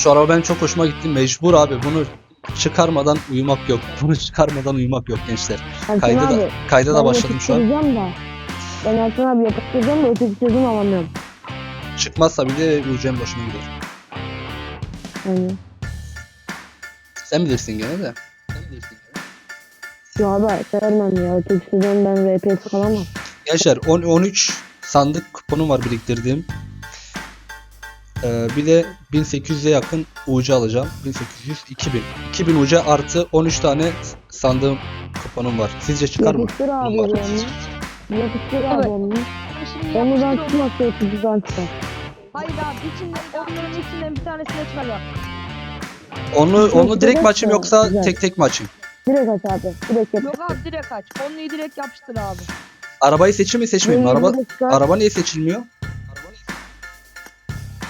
Şu araba benim çok hoşuma gitti. Mecbur abi bunu çıkarmadan uyumak yok. Bunu çıkarmadan uyumak yok gençler. Ersin Kayda da, abi, kayda da ben başladım şu an. da. Ben Ersin abi yapıştıracağım da öteki sözüm alamıyorum. Çıkmazsa bile uyuyacağım boşuna gider. Yani. Sen bilirsin gene de. Sen bilirsin gene. Ya abi sevmem ya. Öteki sözüm ben RPS kalamam. Gençler 10 13 sandık kuponum var biriktirdiğim. Ee, bir de 1800'e yakın UC alacağım. 1800 2000. 2000 UC artı 13 tane sandığım kuponum var. Sizce çıkar mı? Yapıştır abi Bunlar. onu. Yapıştır abi onu. Şimdi Onu ben yapıştır onu. tutmazsa ötekiden çıkar. Hayır abi içinden onların içinden bir tanesine çıkar yap. Onu onu direkt mi açayım yoksa güzel. tek tek mi açayım? Direkt aç abi. Direkt yap. Yok abi direkt aç. Onluyu direkt yapıştır abi. Arabayı seçeyim mi seçmeyeyim mi? Araba araba niye seçilmiyor?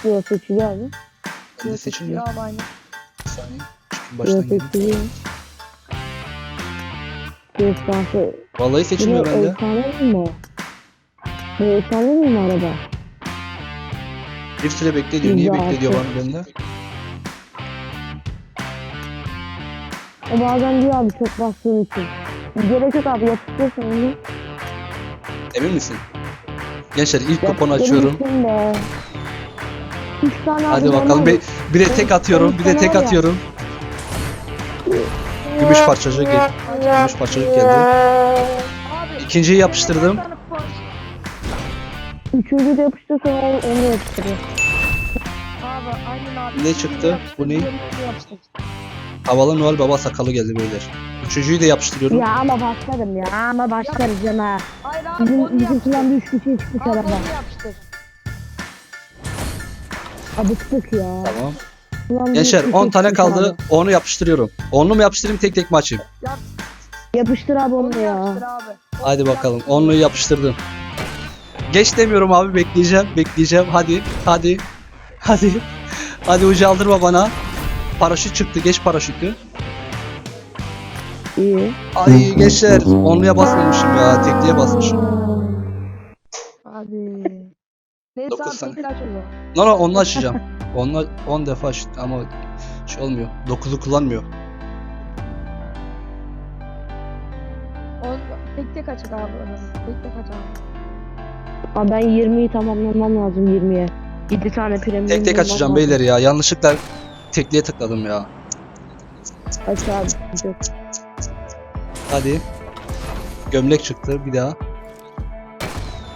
Yok seçiliyor abi. Bende seçilmiyor. Abi aynen. Bir saniye. Çıkayım Yok baştan gelin. seçiliyor. Destansı. Vallahi seçilmiyor bende. efsane mi bu? Bu efsane mi bu araba? Bir süre bekle diyor. Niye bekle diyor bana bende? O bazen diyor abi çok bastığın için. Gerek yok abi yapıştırıyorsun onu. Emin misin? Gençler ilk kuponu açıyorum. be? Üç tane Hadi abi bakalım. Bir, bir de tek atıyorum. Bir de tek atıyorum. Gümüş parçacık gel. Gümüş parçacık geldi. İkinciyi yapıştırdım. Üçüncü de yapıştırırsan onu, onu yapıştırıyor. Abi aynen abi. Ne çıktı? Bu ne? Havalı Noel Baba sakalı geldi beyler. Üçüncüyü de yapıştırıyorum. Ya ama başlarım ya ama başlarız. Hayır abi Bizim, onu bizim yapıştır. plan bir üç kişiye çıkmış Abi araba. onu yapıştır. Abıktık ya. Tamam. Bir üç kişiye 10 tane çıkmış kaldı. araba. Onu yapıştırıyorum. Onlu mu yapıştırayım tek tek mi açayım? Yap, Yapıştır abi onu onu ya. yapıştır abi. Hadi bakalım. yapıştır. Onluyu yapıştırdım. Geç demiyorum abi bekleyeceğim. Bekleyeceğim. Hadi. Hadi. Hadi. Hadi ucu aldırma bana. Paraşüt çıktı. Geç paraşütü. İyi. Ay gençler. Onluya basmamışım ya. Tekliğe basmışım. Abi. Neyse Dokuz abi tekrar aç o zaman. No no onu açacağım. Onunla 10 defa açtım ama şey olmuyor. 9'u kullanmıyor. On, tek tek aç abi. Tek tek aç abi. Abi ben 20'yi tamamlamam lazım 20'ye. 7 tane premium Tek tek açacağım lazım. beyler ya. Yanlışlıkla tekliğe tıkladım ya. Aç abi. Yok. Hadi. Gömlek çıktı bir daha.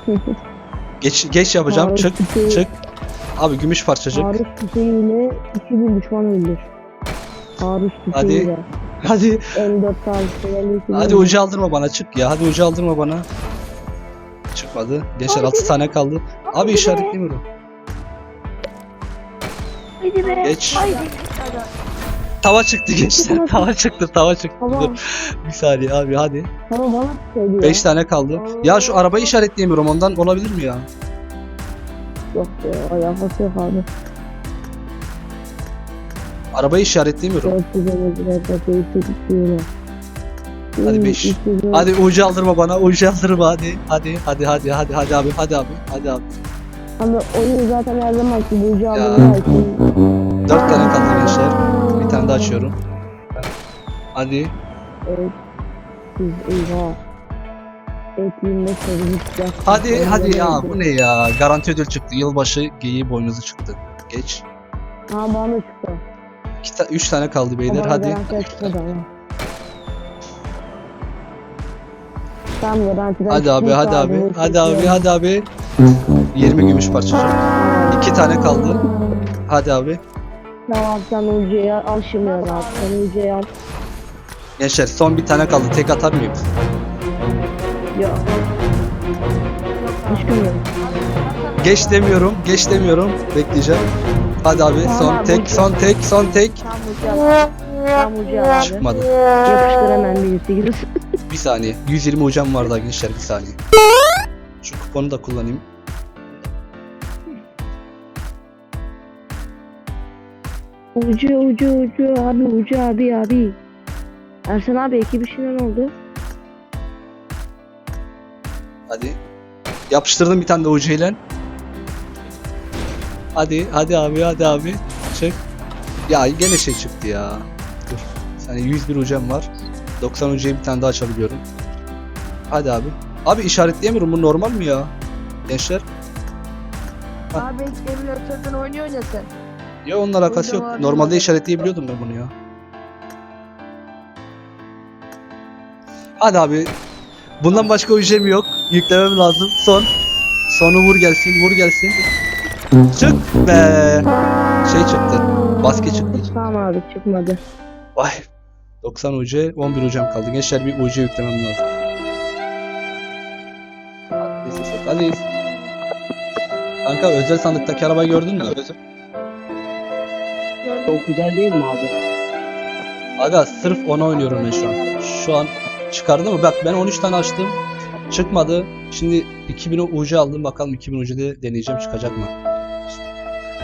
Geç geç yapacağım. Taarruz Çık tüfeği- çık. Abi gümüş parçacık. Taarruz tüfeğiyle 2000 düşman öldür. Taarruz Hadi. tüfeğiyle. Hadi M4 taarruz tüfeğiyle. hadi ucu aldırma bana çık ya. Hadi ucu aldırma bana. Çıkmadı. Gençler 6 tane kaldı. Abi işaretlemiyorum. Haydi be. Geç. Haydi. Tava çıktı gençler. Tava çıktı. Tava çıktı. Tamam. Dur. Bir saniye abi hadi. Tamam bana söylüyor. 5 tane kaldı. Ya şu arabayı işaretleyemiyorum. Ondan olabilir mi ya? Yok ya alakası yok abi. Arabayı işaretleyemiyorum. 400 emeklerde değişik diyorlar. Hadi beş. Hadi ucu aldırma bana. Ucu aldırma hadi. Hadi hadi hadi hadi hadi abi. Hadi abi. Hadi abi. Ama oyun zaten her zaman ki aldığında için. 4 tane kaldı gençler. Tane daha açıyorum. Hadi. Evet. Siz eyvah. Ekleyimde sarıcık Hadi hadi ya bu ne ya? Garanti ödül çıktı. Yılbaşı geyiği boynuzu çıktı. Geç. Ha bana çıktı. 2 ta 3 tane kaldı beyler. Bana Hadi. ama. Tamam garantiden Hadi abi hadi abi. Hadi abi hadi abi. 20 gümüş parçacık. 2 tane kaldı. Hadi abi. Tamam sen ucuya al şimdi abi. Sen ucuya al. Gençler son bir tane kaldı. Tek atar mıyım? Ya. Düşkünüyorum. Geç demiyorum. Geç demiyorum. Bekleyeceğim. Hadi abi Tamam son abi, tek son tek son tek. Tam ucuya al. Tam al abi. Çıkmadı. Yapıştır hemen birisi girsin. Bir saniye. 120 hocam var daha gençler bir saniye. Şu kuponu da kullanayım. Ucu ucu ucu abi ucu abi abi. Ersen abi ekip işine ne oldu? Hadi. Yapıştırdım bir tane de ucuyla. Hadi hadi abi hadi abi. Çık. Ya gene şey çıktı ya. Dur. Hani 101 ucam var. 90 ucayı bir tane daha açabiliyorum. Hadi abi. Abi işaretleyemiyorum bu normal mi ya? Gençler. Abi emülatörden oynuyorsun ya sen. Ya onun alakası yok. Normalde işaretleyebiliyordum ben bunu ya. Hadi abi. Bundan başka ucem yok. Yüklemem lazım. Son. Sonu vur gelsin, vur gelsin. Çık be. Şey çıktı. Baske çıktı. Tamam abi çıkmadı. Vay. 90 UC, 11 ucam kaldı. Gençler bir UC yüklemem lazım. Hadi. Kanka özel sandıktaki arabayı gördün mü? Gördüm. Çok güzel değil mi abi? Aga sırf ona oynuyorum ben şu an. Şu an çıkardı mı? Bak ben 13 tane açtım. Çıkmadı. Şimdi 2000 UC aldım. Bakalım 2000 UC'de deneyeceğim çıkacak mı?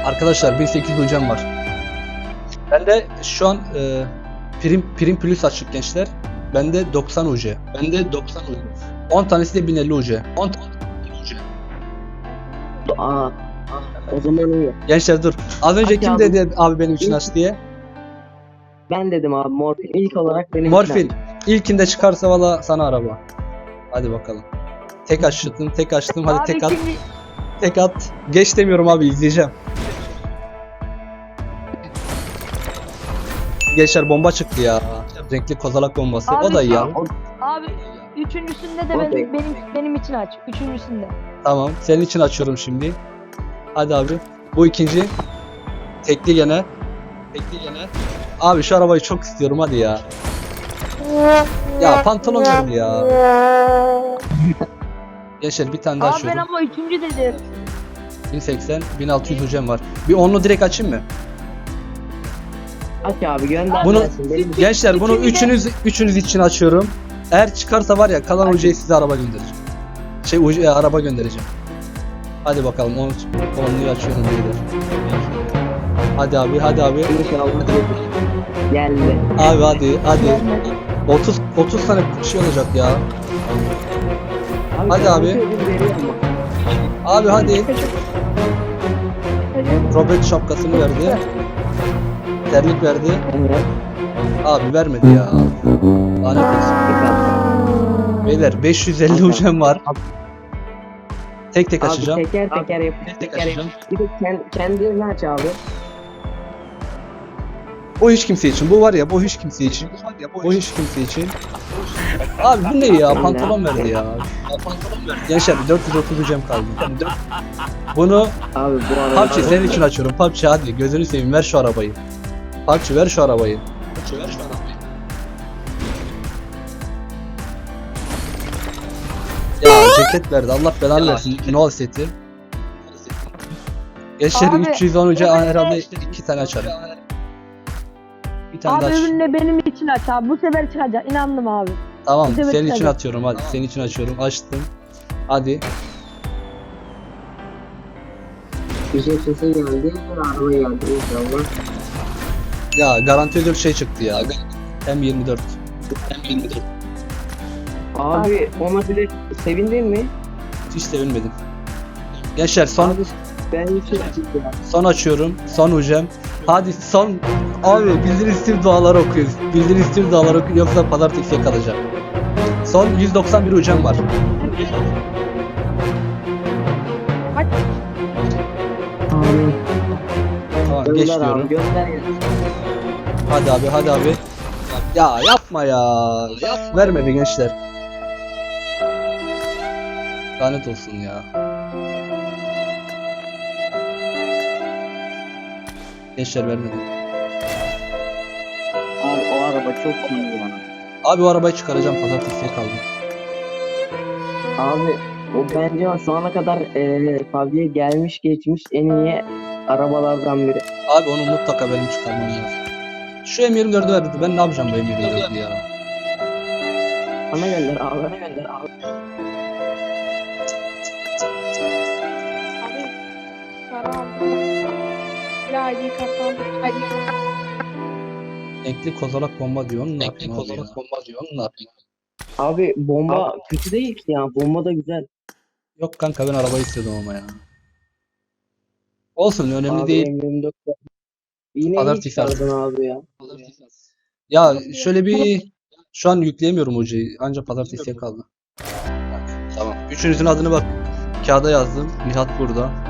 Arkadaşlar 1800 UC'm var. Ben de şu an e, prim prim plus açık gençler. Bende 90 UC. Bende 90 UC. 10 tanesi de 1050 UC. 10 tane UC. Aa, o zaman iyi. Gençler dur. Az önce Hadi kim abi. dedi abi benim için aç diye? Ben dedim abi morfin. İlk olarak benim Morfin. İlkinde çıkarsa valla sana araba. Hadi bakalım. Tek açtım, tek açtım. Hadi abi tek at, şimdi tek at. Geç demiyorum abi izleyeceğim. Gençler bomba çıktı ya. Renkli kozalak bombası. o Abi da iyi ya. O- abi üçüncüsünde de O benim, benim benim için aç. Üçüncüsünde. Tamam. Senin için açıyorum şimdi. Hadi abi. Bu ikinci. Tekli gene. Tekli gene. Abi şu arabayı çok istiyorum hadi ya. Ya pantolon verdi ya. Gençler bir tane daha Abi ben ama üçüncü dedim. 1080, 1600 hocam var. Bir onlu direkt açayım mı? Aç abi gönder. Bunu- gelsin. Benim Gençler bunu İkini de- üçünüz üçünüz için açıyorum. Eğer çıkarsa var ya kalan hocaya size araba göndereceğim. Şey hocaya araba göndereceğim. Hadi bakalım onu onluyu açıyorum beyler. Hadi abi hadi abi. geldi. Abi hadi hadi. 30 30 tane şey olacak ya. Hadi abi. Abi hadi. Robert şapkasını verdi. Terlik verdi. Abi vermedi ya. Lanet olsun. Beyler 550 ucam var. Tek tek Abi açacağım. teker teker yap. Tek tek Teker yap. açacağım. Bir de kend, kendini aç abi. Bu hiç kimse için. Bu var ya bu hiç kimse için. Bu hiç kimse için. Abi bu ne ya? Pantolon verdi ya. Gençler 430 ucam kaldı. Bunu Abi bu arada. PUBG senin için açıyorum. PUBG hadi gözünü seveyim ver şu arabayı. PUBG ver şu arabayı. ver şu arabayı. Ceket verdi. Allah belanı versin. Noel seti. Gençler Abi, 310 uca öbürüne- herhalde iki tane açarım. Bir tane Abi daha aç. benim için aç abi. Bu sefer çıkacak. İnandım abi. Tamam sefer senin için çıkacak. atıyorum hadi. Senin için açıyorum. Açtım. Hadi. Bir şey sesi geldi. Araba geldi inşallah. Ya garanti ödül şey çıktı ya. M24. M24. Abi ona bile sevindin mi? Hiç sevinmedim. Gençler son Abi ben hiç ya. son açıyorum. Son ucem. Hadi son abi bildiri istim duaları okuyoruz. Bildiri istim duaları okuyun yoksa pazartesiye kalacak. Son 191 ucem var. Abi Tamam geç diyorum. gönder. Hadi abi hadi abi. Ya yapma ya. Yap. Vermedi gençler. Lanet olsun ya. Gençler vermedi. Abi o araba çok iyi ya. Abi o arabayı çıkaracağım pazartesiye kaldı. Abi o bence şu ana kadar e, PUBG'ye gelmiş geçmiş en iyi arabalardan biri. Abi onu mutlaka benim çıkarmam lazım. Şu M24'ü verdi. Ben ne yapacağım bu M24'ü ya? Bana gönder abi. Bana gönder. Abi ID kart aldım. ID kozalak bomba diyor. Onu ne yapayım abi ya? bomba diyor. Onu ne yapayım? Abi bomba kötü değil ki ya. Bomba da güzel. Yok kanka ben arabayı istiyordum ama ya. Olsun önemli abi değil. M24 Yine Pazartesi hiç çağırdın abi ya. Ya şöyle bir şu an yükleyemiyorum hocayı. Ancak pazartesiye kaldı. Tamam. Üçünüzün adını bak. Kağıda yazdım. Nihat burada.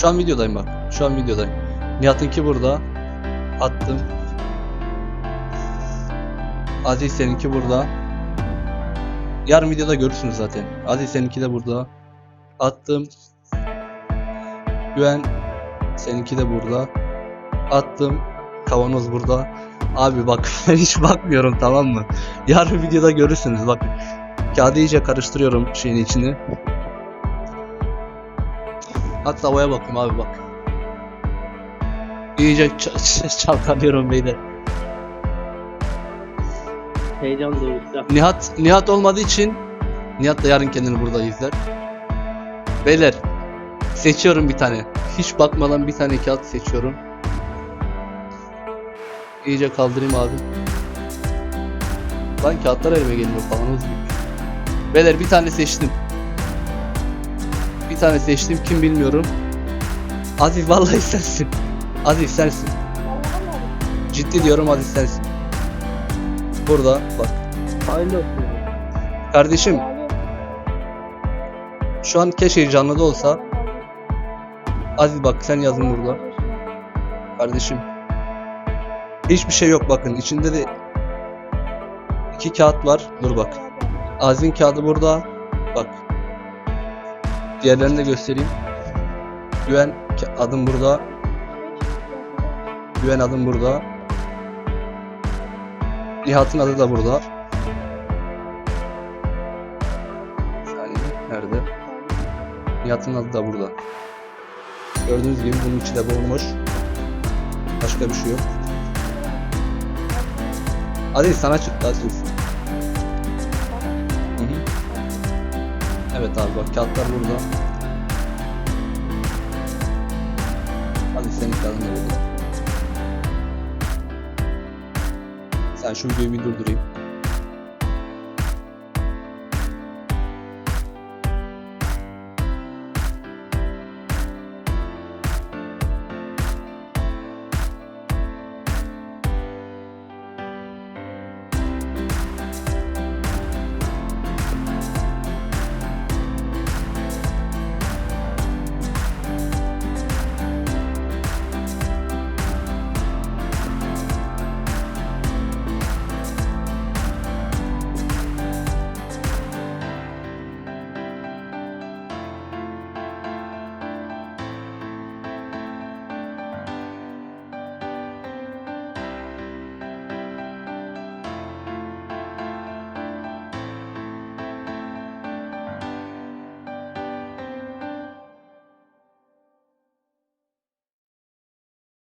Şu an videodayım bak. Şu an videodayım. Nihat'ınki burada. Attım. Aziz seninki burada. Yarın videoda görürsünüz zaten. Aziz seninki de burada. Attım. Güven seninki de burada. Attım. Kavanoz burada. Abi bak ben hiç bakmıyorum tamam mı? Yarın videoda görürsünüz bak. Kağıdı iyice karıştırıyorum şeyin içini. Hatta havaya bakayım abi bak. İyice çalkalıyorum beyler. Heyecan doğuşta. Nihat Nihat olmadığı için Nihat da yarın kendini burada izler. Beyler seçiyorum bir tane. Hiç bakmadan bir tane kağıt seçiyorum. İyice kaldırayım abi. Lan kağıtlar elime geliyor falan. Beyler bir tane seçtim. Tane seçtim kim bilmiyorum. Aziz vallahi sensin. Aziz sensin. Ciddi diyorum Aziz sensin. Burada bak. Olsun. Kardeşim şu an keşke canlı da olsa. Aziz bak sen yazın burada. Kardeşim. Hiçbir şey yok bakın. içinde de iki kağıt var. Dur bak. Aziz'in kağıdı burada. Bak. Diğerlerini de göstereyim. Güven adım burada. Güven adım burada. Nihat'ın adı da burada. Saniye. Nerede? Nihat'ın adı da burada. Gördüğünüz gibi bunun içi de bomboş. Başka bir şey yok. Hadi sana çıktı Aziz. Evet abi bak kağıtlar burada. Hadi senin kağıdın da. Sen şu videoyu bir durdurayım.